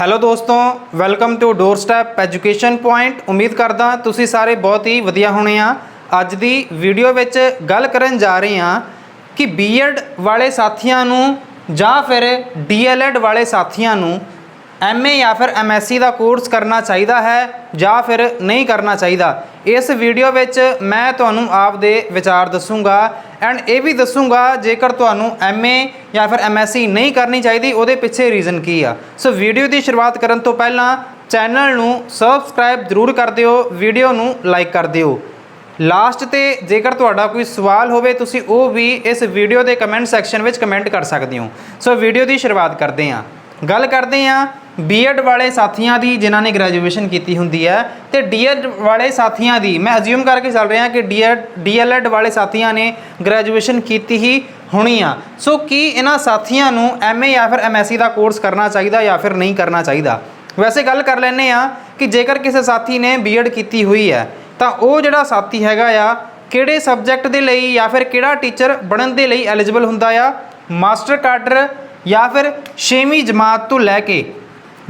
Hello ਦੋਸਤੋ welcome to door step education point ਉਮੀਦ ਕਰਦਾ ਤੁਸੀਂ ਸਾਰੇ ਬਹੁਤ ਹੀ ਵਧੀਆ ਹੋਣੇ ਆ। ਅੱਜ ਦੀ ਵੀਡੀਓ ਵਿੱਚ ਗੱਲ ਕਰਨ ਜਾ ਰਹੇ ਹਾਂ ਕਿ ਬੀਐਡ ਵਾਲੇ ਸਾਥੀਆਂ ਨੂੰ ਜਾਂ ਫਿਰ ਡੀਐਲਐਡ ਵਾਲੇ ਸਾਥੀਆਂ ਨੂੰ ਐਮਏ ਜਾਂ ਫਿਰ ਐਮਐਸਸੀ ਦਾ ਕੋਰਸ ਕਰਨਾ ਚਾਹੀਦਾ ਹੈ ਜਾਂ ਫਿਰ ਨਹੀਂ ਕਰਨਾ ਚਾਹੀਦਾ। ਇਸ ਵੀਡੀਓ ਵਿੱਚ ਮੈਂ ਤੁਹਾਨੂੰ ਆਪ ਦੇ ਵਿਚਾਰ ਦੱਸੂਗਾ ਐਂਡ ਇਹ ਵੀ ਦੱਸੂਗਾ ਜੇਕਰ ਤੁਹਾਨੂੰ ਐਮਏ ਜਾਂ ਫਿਰ ਐਮਐਸਸੀ ਨਹੀਂ ਕਰਨੀ ਚਾਹੀਦੀ, ਉਹਦੇ ਪਿੱਛੇ ਰੀਜ਼ਨ ਕੀ ਆ। ਸੋ ਵੀਡੀਓ ਦੀ ਸ਼ੁਰੂਆਤ ਕਰਨ ਤੋਂ ਪਹਿਲਾਂ ਚੈਨਲ ਨੂੰ ਸਬਸਕ੍ਰਾਈਬ ਜ਼ਰੂਰ ਕਰ ਦਿਓ ਵੀਡੀਓ ਨੂੰ ਲਾਈਕ ਕਰ ਦਿਓ। ਲਾਸਟ ਤੇ ਜੇਕਰ ਤੁਹਾਡਾ ਕੋਈ ਸਵਾਲ ਹੋਵੇ, ਤੁਸੀਂ ਉਹ ਵੀ ਇਸ ਵੀਡੀਓ ਦੇ ਕਮੈਂਟ ਸੈਕਸ਼ਨ ਵਿੱਚ ਕਮੈਂਟ ਕਰ ਸਕਦੇ ਹੋ। ਸੋ ਵੀਡੀਓ ਦੀ ਸ਼ੁਰੂਆਤ ਕਰਦੇ ਹਾਂ। ਗੱਲ ਕਰਦੇ ਹਾਂ ਬੀਐਡ ਵਾਲੇ ਸਾਥੀਆਂ ਦੀ ਜਿਨ੍ਹਾਂ ਨੇ ਗ੍ਰੈਜੂਏਸ਼ਨ ਕੀਤੀ ਹੁੰਦੀ ਹੈ ਤੇ ਡੀਐਡ ਵਾਲੇ ਸਾਥੀਆਂ ਦੀ, ਮੈਂ ਅਸਿਊਮ ਕਰਕੇ ਚੱਲ ਰਿਹਾ ਕਿ ਡੀਐਡ ਡੀਐਲਐਡ ਵਾਲੇ ਸਾਥੀਆਂ ਨੇ ਗ੍ਰੈਜੂਏਸ਼ਨ ਕੀਤੀ ਹੀ ਹੋਣੀ ਆ। ਸੋ ਕੀ ਇਹਨਾਂ ਸਾਥੀਆਂ ਨੂੰ ਐਮਏ ਜਾਂ ਫਿਰ ਐਮਐਸਸੀ ਦਾ ਕੋਰਸ ਕਰਨਾ ਚਾਹੀਦਾ ਜਾਂ ਫਿਰ ਨਹੀਂ ਕਰਨਾ ਚਾਹੀਦਾ? ਵੈਸੇ ਗੱਲ ਕਰ ਲੈਂਦੇ ਆ ਕਿ ਜੇਕਰ ਕਿਸੇ ਸਾਥੀ ਨੇ ਬੀਐਡ ਕੀਤੀ ਹੋਈ ਹੈ, ਤਾਂ ਉਹ ਜਿਹੜਾ ਸਾਥੀ ਹੈਗਾ ਆ, ਕਿਹੜੇ ਸਬਜੈਕਟ ਦੇ ਲਈ ਜਾਂ ਫਿਰ ਕਿਹੜਾ ਟੀਚਰ ਬਣਨ ਦੇ ਲਈ ਐਲੀਜੀਬਲ ਹੁੰਦਾ ਆ? ਮਾਸਟਰ ਕਾਡਰ ਜਾਂ ਫਿਰ 6ਵੀਂ ਜਮਾਤ ਤੋਂ ਲੈ ਕੇ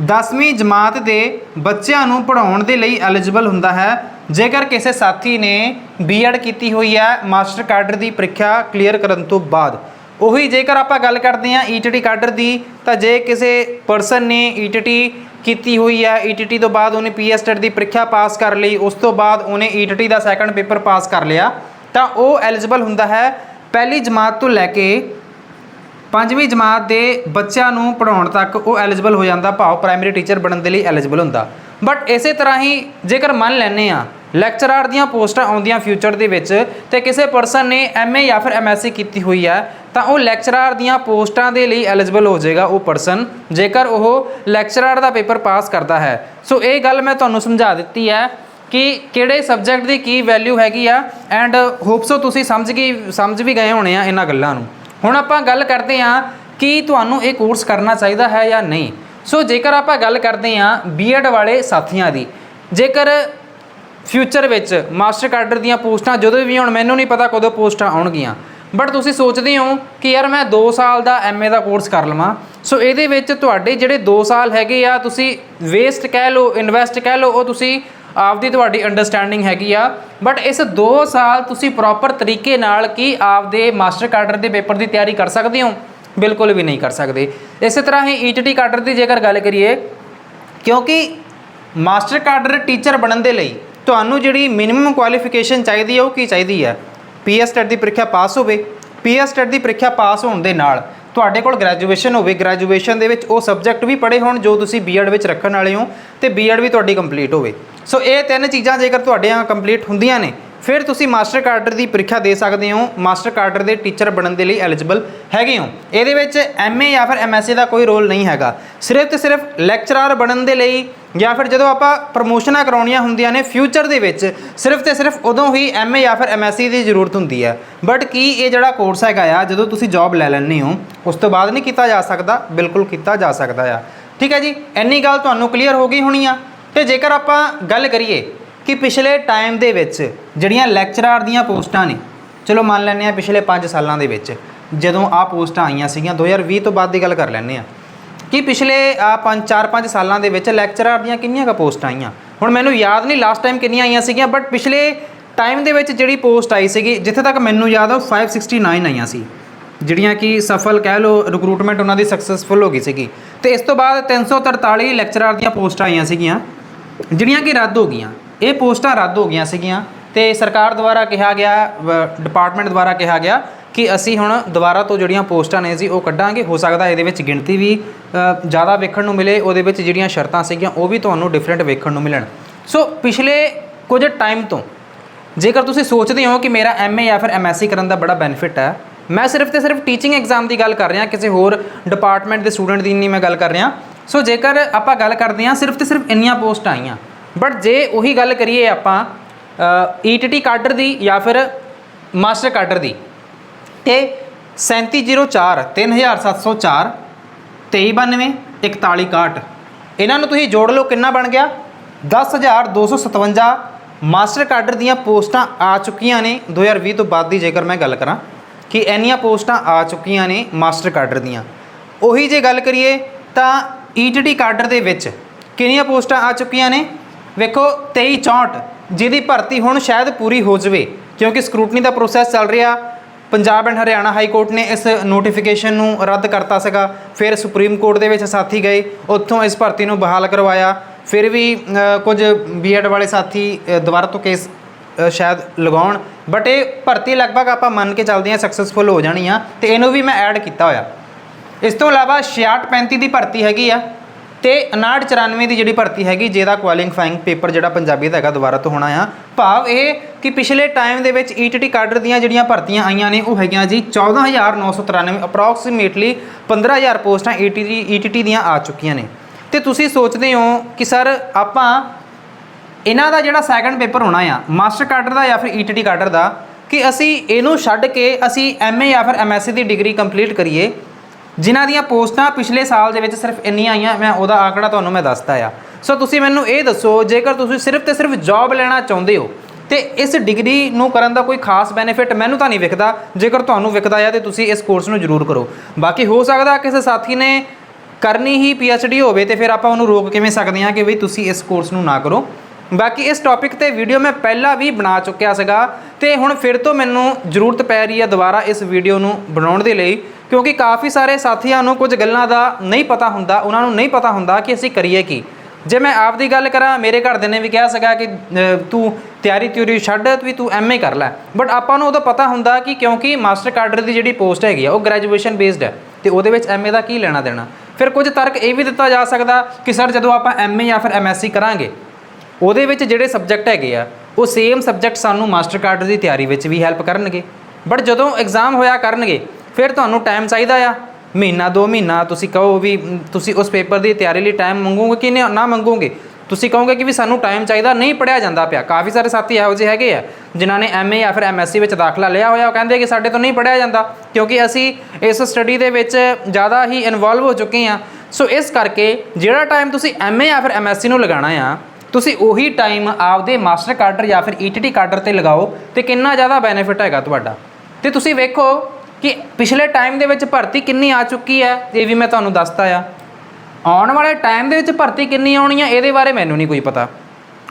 10ਵੀਂ ਜਮਾਤ ਦੇ ਬੱਚਿਆਂ ਨੂੰ ਪੜ੍ਹਾਉਣ ਦੇ ਲਈ ਐਲੀਜੀਬਲ ਹੁੰਦਾ ਹੈ। ਜੇਕਰ ਕਿਸੇ ਸਾਥੀ ਨੇ ਬੀਐਡ ਕੀਤੀ ਹੋਈ ਹੈ, ਮਾਸਟਰ ਕਾਡਰ ਦੀ ਪ੍ਰੀਖਿਆ ਕਲੀਅਰ ਕਰਨ ਤੋਂ ਬਾਅਦ। ਉਹੀ ਜੇਕਰ ਆਪਾਂ ਗੱਲ ਕਰਦੇ ਹਾਂ ਈਟੀਟੀ ਕਾਡਰ ਦੀ, ਤਾਂ ਜੇ ਕਿਸੇ ਪਰਸਨ ਨੇ ਈਟੀਟੀ ਕੀਤੀ ਹੋਈ ਹੈ ਈਟੀਟੀ ਤੋਂ ਬਾਅਦ ਉਹਨੇ ਪੀਐਸਟੈਟ ਦੀ ਪ੍ਰੀਖਿਆ ਪਾਸ ਕਰ ਲਈ, ਉਸ ਤੋਂ ਬਾਅਦ ਉਹਨੇ ਈਟੀਟੀ ਦਾ ਸੈਕੰਡ ਪੇਪਰ ਪਾਸ ਕਰ ਲਿਆ, ਤਾਂ ਉਹ ਐਲੀਜੀਬਲ ਹੁੰਦਾ ਹੈ। ਪਹਿਲੀ ਜਮਾਤ ਤੋਂ ਲੈ ਕੇ ਪੰਜਵੀਂ ਜਮਾਤ ਦੇ ਬੱਚਿਆਂ ਨੂੰ ਪੜਾਉਣ ਤੱਕ ਉਹ ਐਲੀਜੀਬਲ ਹੋ ਜਾਂਦਾ, ਭਾਵ ਪ੍ਰਾਇਮਰੀ ਟੀਚਰ ਬਣਨ ਦੇ ਲਈ ਐਲੀਜੀਬਲ ਹੁੰਦਾ। ਬਟ ਇਸੇ ਤਰ੍ਹਾਂ ਹੀ ਜੇਕਰ ਮੰਨ ਲੈਨੇ ਆ ਲੈਕਚਰਰ ਦੀਆਂ ਪੋਸਟਾਂ ਆਉਂਦੀਆਂ ਫਿਊਚਰ ਦੇ ਵਿੱਚ ਤੇ ਕਿਸੇ ਪਰਸਨ ਨੇ ਐਮਏ ਜਾਂ ਫਿਰ ਐਮਐਸਸੀ ਕੀਤੀ ਹੋਈ ਹੈ, ਤਾਂ ਉਹ ਲੈਕਚਰਰ ਦੀਆਂ ਪੋਸਟਾਂ ਦੇ ਲਈ ਐਲੀਜੀਬਲ ਹੋ ਜਾਏਗਾ ਉਹ ਪਰਸਨ, ਜੇਕਰ ਉਹ ਲੈਕਚਰਰ ਦਾ ਪੇਪਰ ਪਾਸ ਕਰਦਾ ਹੈ। ਸੋ ਇਹ ਗੱਲ ਮੈਂ ਤੁਹਾਨੂੰ ਸਮਝਾ ਦਿੱਤੀ ਹੈ ਕਿ ਕਿਹੜੇ ਸਬਜੈਕਟ ਦੀ ਕੀ ਵੈਲਿਊ ਹੈਗੀ ਆ ਐਂਡ ਹੋਪਸੋ ਤੁਸੀਂ ਸਮਝ ਗਏ ਸਮਝ ਵੀ ਗਏ ਹੋਣੇ ਆ ਇਹਨਾਂ ਗੱਲਾਂ ਨੂੰ। ਹੁਣ ਆਪਾਂ ਗੱਲ ਕਰਦੇ ਹਾਂ ਕਿ ਤੁਹਾਨੂੰ ਇਹ ਕੋਰਸ ਕਰਨਾ ਚਾਹੀਦਾ ਹੈ ਜਾਂ ਨਹੀਂ। ਸੋ ਜੇਕਰ ਆਪਾਂ ਗੱਲ ਕਰਦੇ ਹਾਂ ਬੀਐਡ ਵਾਲੇ ਸਾਥੀਆਂ ਦੀ, ਜੇਕਰ ਫਿਊਚਰ ਵਿੱਚ ਮਾਸਟਰ ਕਾਡਰ ਦੀਆਂ ਪੋਸਟਾਂ ਜਦੋਂ ਵੀ ਹੁਣ ਮੈਨੂੰ ਨਹੀਂ ਪਤਾ ਕਦੋਂ ਪੋਸਟਾਂ ਆਉਣਗੀਆਂ ਬਟ ਤੁਸੀਂ ਸੋਚਦੇ ਹੋ ਕਿ ਯਾਰ ਮੈਂ 2 ਸਾਲ ਦਾ ਐਮਏ ਦਾ ਕੋਰਸ ਕਰ ਲਵਾਂ, ਸੋ ਇਹਦੇ ਵਿੱਚ ਤੁਹਾਡੇ ਜਿਹੜੇ 2 ਸਾਲ ਹੈਗੇ ਆ, ਤੁਸੀਂ ਵੇਸਟ ਕਹਿ ਲਓ ਇਨਵੈਸਟ ਕਹਿ ਲਓ, ਉਹ ਤੁਸੀਂ ਆਪਦੀ ਤੁਹਾਡੀ ਅੰਡਰਸਟੈਂਡਿੰਗ ਹੈਗੀ ਆ। ਬਟ ਇਸ 2 ਸਾਲ ਤੁਸੀਂ ਪ੍ਰੋਪਰ ਤਰੀਕੇ ਨਾਲ ਕੀ ਆਪਦੇ ਮਾਸਟਰ ਕਾਡਰ ਦੇ ਪੇਪਰ ਦੀ ਤਿਆਰੀ ਕਰ ਸਕਦੇ ਹੋ? ਬਿਲਕੁਲ ਵੀ ਨਹੀਂ ਕਰ ਸਕਦੇ। ਇਸੇ ਤਰ੍ਹਾਂ ਹੀ ਈਟੀਟੀ ਕਾਡਰ ਦੀ ਜੇਕਰ ਗੱਲ ਕਰੀਏ, ਕਿਉਂਕਿ ਮਾਸਟਰ ਕਾਡਰ ਟੀਚਰ ਬਣਨ ਦੇ ਲਈ ਤੁਹਾਨੂੰ ਜਿਹੜੀ ਮਿਨੀਮਮ ਕੁਆਲੀਫਿਕੇਸ਼ਨ ਚਾਹੀਦੀ ਹੈ ਉਹ ਕੀ ਚਾਹੀਦੀ ਹੈ ਪੀਐਸਟੈਟ ਦੀ ਪ੍ਰੀਖਿਆ ਪਾਸ ਹੋਵੇ। ਪੀਐਸਟੈਟ ਦੀ ਪ੍ਰੀਖਿਆ ਪਾਸ ਹੋਣ ਦੇ ਨਾਲ ਤੁਹਾਡੇ ਕੋਲ ਗ੍ਰੈਜੂਏਸ਼ਨ ਹੋਵੇ ਗ੍ਰੈਜੂਏਸ਼ਨ ਦੇ ਵਿੱਚ ਉਹ ਸਬਜੈਕਟ ਵੀ ਪੜ੍ਹੇ ਹੋਣ ਜੋ ਤੁਸੀਂ ਬੀਐਡ ਵਿੱਚ ਰੱਖਣ ਵਾਲੇ ਹੋ ਤੇ ਬੀਐਡ ਵੀ ਤੁਹਾਡੀ ਕੰਪਲੀਟ ਹੋਵੇ। ਸੋ ਇਹ ਤਿੰਨ ਚੀਜ਼ਾਂ ਜੇਕਰ ਤੁਹਾਡੀਆਂ ਕੰਪਲੀਟ ਹੁੰਦੀਆਂ ਨੇ ਫਿਰ ਤੁਸੀਂ ਮਾਸਟਰ ਕਾਡਰ ਦੀ ਪ੍ਰੀਖਿਆ ਦੇ ਸਕਦੇ ਹੋ। ਮਾਸਟਰ ਕਾਡਰ ਦੇ ਟੀਚਰ ਬਣਨ ਦੇ ਲਈ ਐਲੀਜੀਬਲ ਹੈਗੇ ਹੋ। ਇਹਦੇ ਵਿੱਚ ਐਮਏ ਜਾਂ ਫਿਰ ਐਮਐਸਸੀ ਦਾ ਕੋਈ ਰੋਲ ਨਹੀਂ ਹੈਗਾ। ਸਿਰਫ ਤੇ ਸਿਰਫ ਲੈਕਚਰਰ ਬਣਨ ਦੇ ਲਈ ਜਾਂ ਫਿਰ ਜਦੋਂ ਆਪਾਂ ਪ੍ਰਮੋਸ਼ਨਾਂ ਕਰਾਉਣੀਆਂ ਹੁੰਦੀਆਂ ਨੇ ਫਿਊਚਰ ਦੇ ਵਿੱਚ, ਸਿਰਫ ਤੇ ਸਿਰਫ ਉਦੋਂ ਹੀ ਐਮਏ ਜਾਂ ਫਿਰ ਐਮਐਸਸੀ ਦੀ ਜ਼ਰੂਰਤ ਹੁੰਦੀ ਹੈ। ਬਟ ਕੀ ਇਹ ਜਿਹੜਾ ਕੋਰਸ ਹੈਗਾ ਆ, ਜਦੋਂ ਤੁਸੀਂ ਜੌਬ ਲੈ ਲੈਂਦੇ ਹੋ, ਉਸ ਤੋਂ ਬਾਅਦ ਨਹੀਂ ਕੀਤਾ ਜਾ ਸਕਦਾ, ਬਿਲਕੁਲ ਕੀਤਾ ਜਾ ਸਕਦਾ ਆ। ਠੀਕ ਹੈ ਜੀ? ਇੰਨੀ ਗੱਲ ਤੁਹਾਨੂੰ ਕਲੀਅਰ ਹੋ ਗਈ ਹੋਣੀ ਆ। ਤੇ ਜੇਕਰ ਆਪਾਂ ਗੱਲ ਕਰੀਏ ਕਿ ਪਿਛਲੇ ਟਾਈਮ ਦੇ ਵਿੱਚ ਜਿਹੜੀਆਂ ਲੈਕਚਰਰ ਦੀਆਂ ਪੋਸਟਾਂ ਨੇ, ਚਲੋ ਮੰਨ ਲੈਂਦੇ ਆ ਪਿਛਲੇ 5 ਸਾਲਾਂ ਦੇ ਵਿੱਚ ਜਦੋਂ ਆ ਪੋਸਟਾਂ ਆਈਆਂ ਸੀਗੀਆਂ 2020 ਤੋਂ ਬਾਅਦ ਦੀ ਗੱਲ ਕਰ ਲੈਂਦੇ ਆ ਕਿ ਪਿਛਲੇ ਆ 5 4-5 ਸਾਲਾਂ ਦੇ ਵਿੱਚ ਲੈਕਚਰਰ ਦੀਆਂ ਕਿੰਨੀਆਂ ਕੁ ਪੋਸਟਾਂ ਆਈਆਂ? ਹੁਣ ਮੈਨੂੰ ਯਾਦ ਨਹੀਂ ਲਾਸਟ ਟਾਈਮ ਕਿੰਨੀਆਂ ਆਈਆਂ ਸੀਗੀਆਂ ਬਟ ਪਿਛਲੇ ਟਾਈਮ ਦੇ ਵਿੱਚ ਜਿਹੜੀ ਪੋਸਟ ਆਈ ਸੀਗੀ, ਜਿੱਥੇ ਤੱਕ ਮੈਨੂੰ ਯਾਦ ਆ, ਉਹ 569 ਆਈਆਂ ਸੀ, ਜਿਹੜੀਆਂ ਕਿ ਸਫਲ ਕਹਿ ਲਓ ਰਿਕਰੂਟਮੈਂਟ ਉਹਨਾਂ ਦੀ ਸਕਸੈਸਫੁਲ ਹੋ ਗਈ ਸੀਗੀ। ਤੇ ਇਸ ਤੋਂ ਬਾਅਦ 343 ਲੈਕਚਰਰ ਦੀਆਂ ਪੋਸਟਾਂ ਆਈਆਂ ਸੀਗੀਆਂ, ਜਿਹੜੀਆਂ ਕਿ ਰੱਦ ਹੋ ਗਈਆਂ। ਇਹ ਪੋਸਟਾਂ ਰੱਦ ਹੋ ਗਈਆਂ ਸੀਗੀਆਂ ਤੇ ਸਰਕਾਰ ਦੁਆਰਾ ਕਿਹਾ ਗਿਆ ਡਿਪਾਰਟਮੈਂਟ ਦੁਆਰਾ ਕਿਹਾ ਗਿਆ ਕਿ ਅਸੀਂ ਹੁਣ ਦੁਬਾਰਾ ਤੋਂ ਜਿਹੜੀਆਂ ਪੋਸਟਾਂ ਨੇ ਜੀ ਉਹ ਕੱਢਾਂਗੇ। ਹੋ ਸਕਦਾ ਇਹਦੇ ਵਿੱਚ ਗਿਣਤੀ ਵੀ ਜ਼ਿਆਦਾ ਵੇਖਣ ਨੂੰ ਮਿਲੇ, ਉਹਦੇ ਵਿੱਚ ਜਿਹੜੀਆਂ ਸ਼ਰਤਾਂ ਸੀਗੀਆਂ ਉਹ ਵੀ ਤੁਹਾਨੂੰ ਡਿਫਰੈਂਟ ਵੇਖਣ ਨੂੰ ਮਿਲਣ। ਸੋ ਪਿਛਲੇ ਕੁਝ ਟਾਈਮ ਤੋਂ ਜੇਕਰ ਤੁਸੀਂ ਸੋਚਦੇ ਹੋ ਕਿ ਮੇਰਾ ਐਮਏ ਜਾਂ ਫਿਰ ਐਮਐਸਸੀ ਕਰਨ ਦਾ ਬੜਾ ਬੈਨੀਫਿਟ ਹੈ, ਮੈਂ ਸਿਰਫ ਤੇ ਸਿਰਫ ਟੀਚਿੰਗ ਐਗਜ਼ਾਮ ਦੀ ਗੱਲ ਕਰ ਰਿਹਾ, ਕਿਸੇ ਹੋਰ ਡਿਪਾਰਟਮੈਂਟ ਦੇ ਸਟੂਡੈਂਟ ਦੀ ਨਹੀਂ ਮੈਂ ਗੱਲ ਕਰ ਰਿਹਾ। ਸੋ ਜੇਕਰ ਆਪਾਂ ਗੱਲ ਕਰਦੇ ਹਾਂ, ਸਿਰਫ ਤੇ ਸਿਰਫ ਇੰਨੀਆਂ ਪੋਸਟਾਂ ਆਈਆਂ ਬਟ ਜੇ ਉਹੀ ਗੱਲ ਕਰੀਏ ਆਪਾਂ ਈਟੀਟੀ ਕਾਡਰ ਦੀ ਜਾਂ ਫਿਰ ਮਾਸਟਰ ਕਾਡਰ ਦੀ ਤੇ 3704 3704 2392 4161 ਇਹਨਾਂ ਨੂੰ ਤੁਸੀਂ ਜੋੜ ਲਓ ਕਿੰਨਾ ਬਣ ਗਿਆ? 10257 ਮਾਸਟਰ ਕਾਡਰ ਦੀਆਂ ਪੋਸਟਾਂ ਆ ਚੁੱਕੀਆਂ ਨੇ। 2020 ਤੋਂ ਬਾਅਦ ਦੀ ਜੇਕਰ ਮੈਂ ਗੱਲ ਕਰਾਂ ਕਿ ਇੰਨੀਆਂ ਪੋਸਟਾਂ ਆ ਚੁੱਕੀਆਂ ਨੇ ਮਾਸਟਰ ਕਾਡਰ ਦੀਆਂ। ਉਹੀ ਜੇ ਗੱਲ ਕਰੀਏ ਤਾਂ ਈਟੀਟੀ ਕਾਡਰ ਦੇ ਵਿੱਚ ਕਿੰਨੀਆਂ ਪੋਸਟਾਂ ਆ ਚੁੱਕੀਆਂ ਨੇ? ਵੇਖੋ 23 64 ਜਿਹਦੀ ਭਰਤੀ ਹੁਣ ਸ਼ਾਇਦ ਪੂਰੀ ਹੋ ਜਾਵੇ ਕਿਉਂਕਿ ਸਕਰੂਟਨੀ ਦਾ ਪ੍ਰੋਸੈਸ ਚੱਲ ਰਿਹਾ। Punjab and Haryana high court ਨੇ ਇਸ ਨੋਟੀਫਿਕੇਸ਼ਨ ਨੂੰ ਰੱਦ ਕਰਤਾ ਸੀਗਾ। ਫਿਰ ਸੁਪਰੀਮ ਕੋਰਟ ਦੇ ਵਿੱਚ ਸਾਥੀ ਗਏ ਉੱਥੋਂ ਇਸ ਭਰਤੀ ਨੂੰ ਬਹਾਲ ਕਰਵਾਇਆ। ਫਿਰ ਵੀ ਅ, ਕੁਝ ਬੀਐਡ ਵਾਲੇ ਸਾਥੀ ਦੁਬਾਰਾ ਤੋਂ ਕੇਸ ਸ਼ਾਇਦ ਲਗਾਉਣ। ਬਟ ਇਹ ਭਰਤੀ ਲਗਭਗ ਆਪਾਂ ਮੰਨ ਕੇ ਚੱਲਦੇ ਹਾਂ ਸਕਸੈਸਫੁਲ ਹੋ ਜਾਣੀ ਆ ਤੇ ਇਹਨੂੰ ਵੀ ਮੈਂ ਐਡ ਕੀਤਾ ਹੋਇਆ। ਇਸ ਤੋਂ ਇਲਾਵਾ 6635 ਦੀ ਭਰਤੀ ਹੈਗੀ ਆ। ਤੇ 5994 ਦੀ ਜਿਹੜੀ ਭਰਤੀ ਹੈਗੀ ਜਿਹਦਾ ਕੁਆਲੀਫਾਈਂਗ ਪੇਪਰ ਜਿਹੜਾ ਪੰਜਾਬੀ ਦਾ ਹੈਗਾ, ਦੁਬਾਰਾ ਤੋਂ ਹੋਣਾ ਆ। ਭਾਵ ਇਹ ਕਿ ਪਿਛਲੇ ਟਾਈਮ ਦੇ ਵਿੱਚ ਈਟੀਟੀ ਕਾਡਰ ਦੀਆਂ ਜਿਹੜੀਆਂ ਭਰਤੀਆਂ ਆਈਆਂ ਨੇ, ਉਹ ਹੈਗੀਆਂ ਜੀ 14993 ਅਪਰੋਕਸੀਮੇਟਲੀ 15000 ਪੋਸਟਾਂ ਈਟੀਟੀ ਈਟੀਟੀ ਦੀਆਂ ਆ ਚੁੱਕੀਆਂ ਨੇ। ਤੇ ਤੁਸੀਂ ਸੋਚਦੇ ਹੋ ਕਿ ਸਰ ਆਪਾਂ ਇਹਨਾਂ ਦਾ ਜਿਹੜਾ ਸੈਕੰਡ ਪੇਪਰ ਹੋਣਾ ਆ ਮਾਸਟਰ ਕਾਡਰ ਦਾ ਜਾਂ ਫਿਰ ਈਟੀਟੀ ਕਾਡਰ ਦਾ, ਕਿ ਅਸੀਂ ਇਹਨੂੰ ਛੱਡ ਕੇ ਅਸੀਂ ਐਮਏ ਜਾਂ ਫਿਰ ਐਮਐਸਸੀ ਦੀ ਡਿਗਰੀ ਕੰਪਲੀਟ ਕਰੀਏ ਜਿਨ੍ਹਾਂ ਦੀਆਂ ਪੋਸਟਾਂ ਪਿਛਲੇ ਸਾਲ ਦੇ ਵਿੱਚ ਸਿਰਫ ਇੰਨੀਆਂ ਆਈਆਂ, ਮੈਂ ਉਹਦਾ ਆંકੜਾ ਤੁਹਾਨੂੰ ਮੈਂ ਦੱਸਦਾ ਆ। ਸੋ ਤੁਸੀਂ ਮੈਨੂੰ ਇਹ ਦੱਸੋ, ਜੇਕਰ ਤੁਸੀਂ ਸਿਰਫ ਤੇ ਸਿਰਫ ਜੌਬ ਲੈਣਾ ਚਾਹੁੰਦੇ ਹੋ, ਤੇ ਇਸ ਡਿਗਰੀ ਨੂੰ ਕਰਨ ਦਾ ਕੋਈ ਖਾਸ ਬੈਨੀਫਿਟ ਮੈਨੂੰ ਤਾਂ ਨਹੀਂ ਵਿਖਦਾ, ਜੇਕਰ ਤੁਹਾਨੂੰ ਵਿਖਦਾ ਆ ਤੇ ਤੁਸੀਂ ਇਸ ਕੋਰਸ ਨੂੰ ਜ਼ਰੂਰ ਕਰੋ। ਬਾਕੀ ਹੋ ਸਕਦਾ ਕਿਸੇ ਸਾਥੀ ਨੇ ਕਰਨੀ ਹੀ ਡੀ ਹੋਵੇ ਤੇ ਫਿਰ ਆਪਾਂ ਉਹਨੂੰ ਰੋਕ ਕਿਵੇਂ ਸਕਦੇ ਹਾਂ ਕਿ ਵੀ ਤੁਸੀਂ ਇਸ ਕੋਰਸ ਨੂੰ ਨਾ ਕਰੋ। ਬਾਕੀ ਇਸ ਟੌਪਿਕ ਤੇ ਵੀਡੀਓ ਮੈਂ ਪਹਿਲਾਂ ਵੀ ਬਣਾ ਚੁੱਕਿਆ ਸੀਗਾ, ਤੇ ਹੁਣ ਫਿਰ ਤੋਂ ਮੈਨੂੰ ਜ਼ਰੂਰਤ ਪੈ ਰਹੀ ਹੈ ਦੁਬਾਰਾ ਇਸ ਵੀਡੀਓ ਨੂੰ ਬਣਾਉਣ ਦੇ ਲਈ। ਕਿਉਂਕਿ ਕਾਫੀ ਸਾਰੇ ਸਾਥੀਆਂ ਨੂੰ ਕੁਝ ਗੱਲਾਂ ਦਾ ਨਹੀਂ ਪਤਾ ਹੁੰਦਾ, ਉਹਨਾਂ ਨੂੰ ਨਹੀਂ ਪਤਾ ਹੁੰਦਾ ਕਿ ਅਸੀਂ ਕਰੀਏ ਕੀ। ਜੇ ਮੈਂ ਆਪ ਦੀ ਗੱਲ ਕਰਾਂ, ਮੇਰੇ ਘਰਦਿਆਂ ਨੇ ਵੀ ਕਿਹਾ ਸੀਗਾ ਕਿ ਤੂੰ ਤਿਆਰੀ ਤਿਉਰੀ ਛੱਡ, ਵੀ ਤੂੰ ਐਮਏ ਕਰ ਲੈ। ਬਟ ਆਪਾਂ ਨੂੰ ਉਦੋਂ ਪਤਾ ਹੁੰਦਾ ਕਿ ਕਿਉਂਕਿ ਮਾਸਟਰ ਕਾਡਰ ਦੀ ਜਿਹੜੀ ਪੋਸਟ ਹੈਗੀ ਆ, ਉਹ ਗ੍ਰੈਜੂਏਸ਼ਨ ਬੇਸਡ ਹੈ, ਤੇ ਉਹਦੇ ਵਿੱਚ ਐਮਏ ਦਾ ਕੀ ਲੈਣਾ ਦੇਣਾ। ਫਿਰ ਕੁਝ ਤਰਕ ਇਹ ਵੀ ਦਿੱਤਾ ਜਾ ਸਕਦਾ ਕਿ ਸਰ ਜਦੋਂ ਆਪਾਂ ਐਮਏ ਜਾਂ ਫਿਰ ਐਮਐਸਸੀ ਕਰਾਂਗੇ, ਉਹਦੇ ਵਿੱਚ ਜਿਹੜੇ ਸਬਜੈਕਟ ਹੈਗੇ ਆ, ਉਹ ਸੇਮ ਸਬਜੈਕਟ ਸਾਨੂੰ ਮਾਸਟਰ ਕਾਡਰ ਦੀ ਤਿਆਰੀ ਵਿੱਚ ਵੀ ਹੈਲਪ ਕਰਨਗੇ। ਬਟ ਜਦੋਂ ਐਗਜ਼ਾਮ ਹੋਇਆ ਕਰਨਗੇ ਫਿਰ ਤੁਹਾਨੂੰ ਟਾਈਮ ਚਾਹੀਦਾ ਆ। ਮਹੀਨਾ, ਦੋ ਮਹੀਨਾ, ਤੁਸੀਂ ਕਹੋ ਵੀ ਤੁਸੀਂ ਉਸ ਪੇਪਰ ਦੀ ਤਿਆਰੀ ਲਈ ਟਾਈਮ ਮੰਗੋਗੇ ਕਿ ਨਾ ਮੰਗੋਗੇ? ਤੁਸੀਂ ਕਹੋਗੇ ਕਿ ਵੀ ਸਾਨੂੰ ਟਾਈਮ ਚਾਹੀਦਾ, ਨਹੀਂ ਪੜਿਆ ਜਾਂਦਾ ਪਿਆ। ਕਾਫੀ ਸਾਰੇ ਸਾਥੀ ਇਹੋ ਜਿਹੇ ਹੈਗੇ ਆ, ਜਿਨ੍ਹਾਂ ਨੇ ਐਮਏ ਜਾਂ ਫਿਰ ਐਮਐਸਸੀ ਵਿੱਚ ਦਾਖਲਾ ਲਿਆ ਹੋਇਆ, ਉਹ ਕਹਿੰਦੇ ਕਿ ਸਾਡੇ ਤੋਂ ਨਹੀਂ ਪੜਿਆ ਜਾਂਦਾ, ਕਿਉਂਕਿ ਅਸੀਂ ਇਸ ਸਟੱਡੀ ਦੇ ਵਿੱਚ ਜ਼ਿਆਦਾ ਹੀ ਇਨਵੋਲਵ ਹੋ ਚੁੱਕੇ ਆ। ਸੋ ਇਸ ਕਰਕੇ ਜਿਹੜਾ ਟਾਈਮ ਤੁਸੀਂ ਐਮਏ ਜਾਂ ਫਿਰ ਐਮਐਸਸੀ ਨੂੰ ਲਗਾਉਣਾ ਆ, ਤੁਸੀਂ ਉਹੀ ਟਾਈਮ ਆਪਦੇ ਮਾਸਟਰ ਕਾਡਰ ਜਾਂ ਫਿਰ ਈਟੀਟੀ ਕਾਡਰ ਤੇ ਲਗਾਓ, ਤੇ ਕਿੰਨਾ ਜ਼ਿਆਦਾ ਬੈਨੀਫਿਟ ਹੈਗਾ ਤੁਹਾਡਾ। ਤੇ ਤੁਸੀਂ ਵੇਖੋ ਕਿ ਪਿਛਲੇ ਟਾਈਮ ਦੇ ਵਿੱਚ ਭਰਤੀ ਕਿੰਨੀ ਆ ਚੁੱਕੀ ਹੈ, ਇਹ ਵੀ ਮੈਂ ਤੁਹਾਨੂੰ ਦੱਸਤਾ ਆ। ਆਉਣ ਵਾਲੇ ਟਾਈਮ ਦੇ ਵਿੱਚ ਭਰਤੀ ਕਿੰਨੀ ਆਉਣੀ ਹੈ ਇਹਦੇ ਬਾਰੇ ਮੈਨੂੰ ਨਹੀਂ ਕੋਈ ਪਤਾ।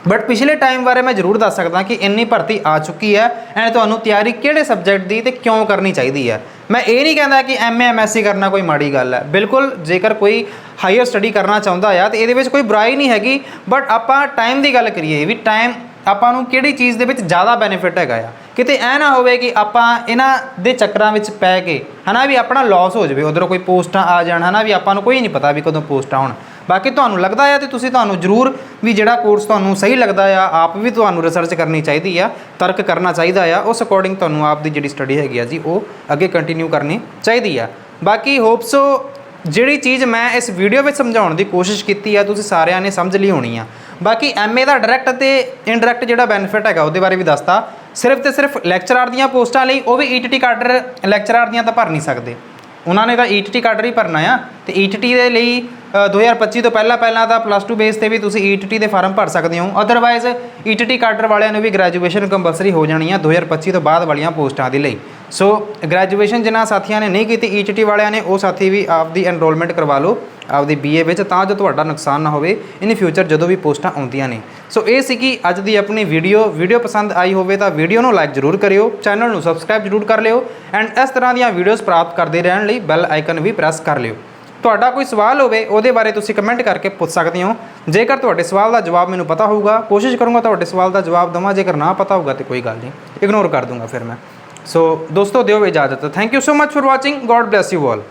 ਬਟ ਪਿਛਲੇ ਟਾਈਮ ਬਾਰੇ ਮੈਂ ਜ਼ਰੂਰ ਦੱਸ ਸਕਦਾ ਕਿ ਇੰਨੀ ਭਰਤੀ ਆ ਚੁੱਕੀ ਹੈ ਐਂਡ ਤੁਹਾਨੂੰ ਤਿਆਰੀ ਕਿਹੜੇ ਸਬਜੈਕਟ ਦੀ ਤੇ ਕਿਉਂ ਕਰਨੀ ਚਾਹੀਦੀ ਹੈ। ਮੈਂ ਇਹ ਨਹੀਂ ਕਹਿੰਦਾ ਕਿ ਐਮਏ ਐਮਐਸਸੀ ਕਰਨਾ ਕੋਈ ਮਾੜੀ ਗੱਲ ਹੈ। ਬਿਲਕੁਲ ਜੇਕਰ ਕੋਈ ਹਾਇਰ ਸਟੱਡੀ ਕਰਨਾ ਚਾਹੁੰਦਾ ਆ ਤੇ ਇਹਦੇ ਵਿੱਚ ਕੋਈ ਬੁਰਾਈ ਨਹੀਂ ਹੈਗੀ ਬਟ ਆਪਾਂ ਟਾਈਮ ਦੀ ਗੱਲ ਕਰੀਏ ਵੀ ਟਾਈਮ ਆਪਾਂ ਨੂੰ ਕਿਹੜੀ ਚੀਜ਼ ਦੇ ਵਿੱਚ ਜ਼ਿਆਦਾ ਬੈਨੀਫਿਟ ਹੈਗਾ ਆ। ਕਿਤੇ ਐ ਨਾ ਹੋਵੇ ਕਿ ਆਪਾਂ ਇਹਨਾਂ ਦੇ ਚੱਕਰਾਂ ਵਿੱਚ ਪੈ ਕੇ ਹਨਾ ਵੀ ਆਪਣਾ ਲਾਸ ਹੋ ਜਾਵੇ, ਉਧਰੋਂ ਕੋਈ ਪੋਸਟਾਂ ਆ ਜਾਣ, ਹਨਾ ਵੀ ਆਪਾਂ ਨੂੰ ਕੋਈ ਨਹੀਂ ਪਤਾ ਵੀ ਕਦੋਂ ਪੋਸਟਾਂ ਆਉਣ। ਬਾਕੀ ਤੁਹਾਨੂੰ ਲੱਗਦਾ ਆ ਤੇ ਤੁਸੀਂ ਤੁਹਾਨੂੰ ਜ਼ਰੂਰ ਵੀ ਜਿਹੜਾ ਕੋਰਸ ਤੁਹਾਨੂੰ ਸਹੀ ਲੱਗਦਾ ਆ, ਆਪ ਵੀ ਤੁਹਾਨੂੰ ਰਿਸਰਚ ਕਰਨੀ ਚਾਹੀਦੀ ਆ, ਤਰਕ ਕਰਨਾ ਚਾਹੀਦਾ ਆ, ਉਸ ਅਕੋਰਡਿੰਗ ਤੁਹਾਨੂੰ ਆਪ ਦੀ ਜਿਹੜੀ ਸਟੱਡੀ ਹੈਗੀ ਆ ਜੀ, ਉਹ ਅੱਗੇ ਕੰਟੀਨਿਊ ਕਰਨੀ ਚਾਹੀਦੀ ਆ। ਬਾਕੀ ਹੋਪਸੋ ਜਿਹੜੀ ਚੀਜ਼ ਮੈਂ ਇਸ ਵੀਡੀਓ ਵਿੱਚ ਸਮਝਾਉਣ ਦੀ ਕੋਸ਼ਿਸ਼ ਕੀਤੀ ਆ, ਤੁਸੀਂ ਸਾਰਿਆਂ ਨੇ ਸਮਝ ਲਈ ਹੋਣੀ ਆ। ਬਾਕੀ ਐਮਏ ਦਾ ਡਾਇਰੈਕਟ ਅਤੇ ਇਨਡਾਇਰੈਕਟ ਜਿਹੜਾ ਬੈਨੀਫਿਟ ਹੈਗਾ ਉਹਦੇ ਬਾਰੇ ਵੀ ਦੱਸਤਾ। ਸਿਰਫ ਤੇ ਸਿਰਫ ਲੈਕਚਰਰ ਦੀਆਂ ਪੋਸਟਾਂ ਲਈ ਉਹ ਵੀ ਈਟੀਟੀ ਕਾਡਰ ਲੈਕਚਰਰ ਦੀਆਂ ਤਾਂ ਭਰ ਨਹੀਂ ਸਕਦੇ। ਉਹਨਾਂ ਨੇ ਤਾਂ ਈਟੀਟੀ ਕਾਡਰ ਹੀ ਭਰਨਾ ਆ ਤੇ ਈਟੀਟੀ ਦੇ ਲਈ ਅ, 2025 ਤੋਂ ਪਹਿਲਾਂ ਪਹਿਲਾਂ ਤਾਂ ਪਲੱਸ 2 ਬੇਸ ਤੇ ਵੀ ਤੁਸੀਂ ਈਟੀਟੀ ਦੇ ਫਾਰਮ ਭਰ ਸਕਦੇ ਹੋ। ਅਦਰਵਾਈਜ਼ ਈਟੀਟੀ ਕਾਡਰ ਵਾਲਿਆਂ ਨੂੰ ਵੀ ਗ੍ਰੈਜੂਏਸ਼ਨ ਕੰਪਲਸਰੀ ਹੋ ਜਾਣੀ ਆ 2025 ਤੋਂ ਬਾਅਦ ਵਾਲੀਆਂ ਪੋਸਟਾਂ ਦੇ ਲਈ। ਸੋ ਗ੍ਰੈਜੂਏਸ਼ਨ ਜਿਨ੍ਹਾਂ ਸਾਥੀਆਂ ਨੇ ਨਹੀਂ ਕੀਤੀ ਈਟੀਟੀ ਵਾਲਿਆਂ ਨੇ, ਉਹ ਸਾਥੀ ਵੀ ਆਪਦੀ ਐਨਰੋਲਮੈਂਟ ਕਰਵਾ ਲਓ, ਆਪਦੀ ਬੀਏ ਵਿੱਚ, ਤਾਂ ਜੋ ਤੁਹਾਡਾ ਨੁਕਸਾਨ ਨਾ ਹੋਵੇ ਇਨ ਫਿਊਚਰ ਜਦੋਂ ਵੀ ਪੋਸਟਾਂ ਆਉਂਦੀਆਂ ਨੇ। ਸੋ ਇਹ ਸੀ ਕਿ ਅੱਜ ਦੀ ਆਪਣੀ ਵੀਡੀਓ ਵੀਡੀਓ ਪਸੰਦ ਆਈ ਹੋਵੇ ਤਾਂ ਵੀਡੀਓ ਨੂੰ ਲਾਈਕ ਜ਼ਰੂਰ ਕਰਿਓ ਚੈਨਲ ਨੂੰ ਸਬਸਕ੍ਰਾਈਬ ਜ਼ਰੂਰ ਕਰ ਲਿਓ ਐਂਡ ਇਸ ਤਰ੍ਹਾਂ ਦੀਆਂ ਵੀਡੀਓਜ਼ ਪ੍ਰਾਪਤ ਕਰਦੇ ਰਹਿਣ ਲਈ ਬੈਲ ਆਈਕਨ ਵੀ ਪ੍ਰੈਸ ਕਰ ਲਿਓ। ਤੁਹਾਡਾ ਕੋਈ ਸਵਾਲ ਹੋਵੇ, ਉਹਦੇ ਬਾਰੇ ਤੁਸੀਂ ਕਮੈਂਟ ਕਰਕੇ ਪੁੱਛ ਸਕਦੇ ਹੋ। ਜੇਕਰ ਤੁਹਾਡੇ ਸਵਾਲ ਦਾ ਜਵਾਬ ਮੈਨੂੰ ਪਤਾ ਹੋਊਗਾ, ਕੋਸ਼ਿਸ਼ ਕਰੂੰਗਾ ਤੁਹਾਡੇ ਸਵਾਲ ਦਾ ਜਵਾਬ ਦਵਾਂ, ਜੇਕਰ ਨਾ ਪਤਾ ਹੋਊਗਾ ਤੇ ਕੋਈ ਗੱਲ ਨਹੀਂ ਇਗਨੋਰ ਕਰ ਦੂੰਗਾ ਫਿਰ ਮੈਂ। ਸੋ ਦੋਸਤੋ ਦਿਓ ਇਜਾਜ਼ਤ thank you so much for watching God bless you all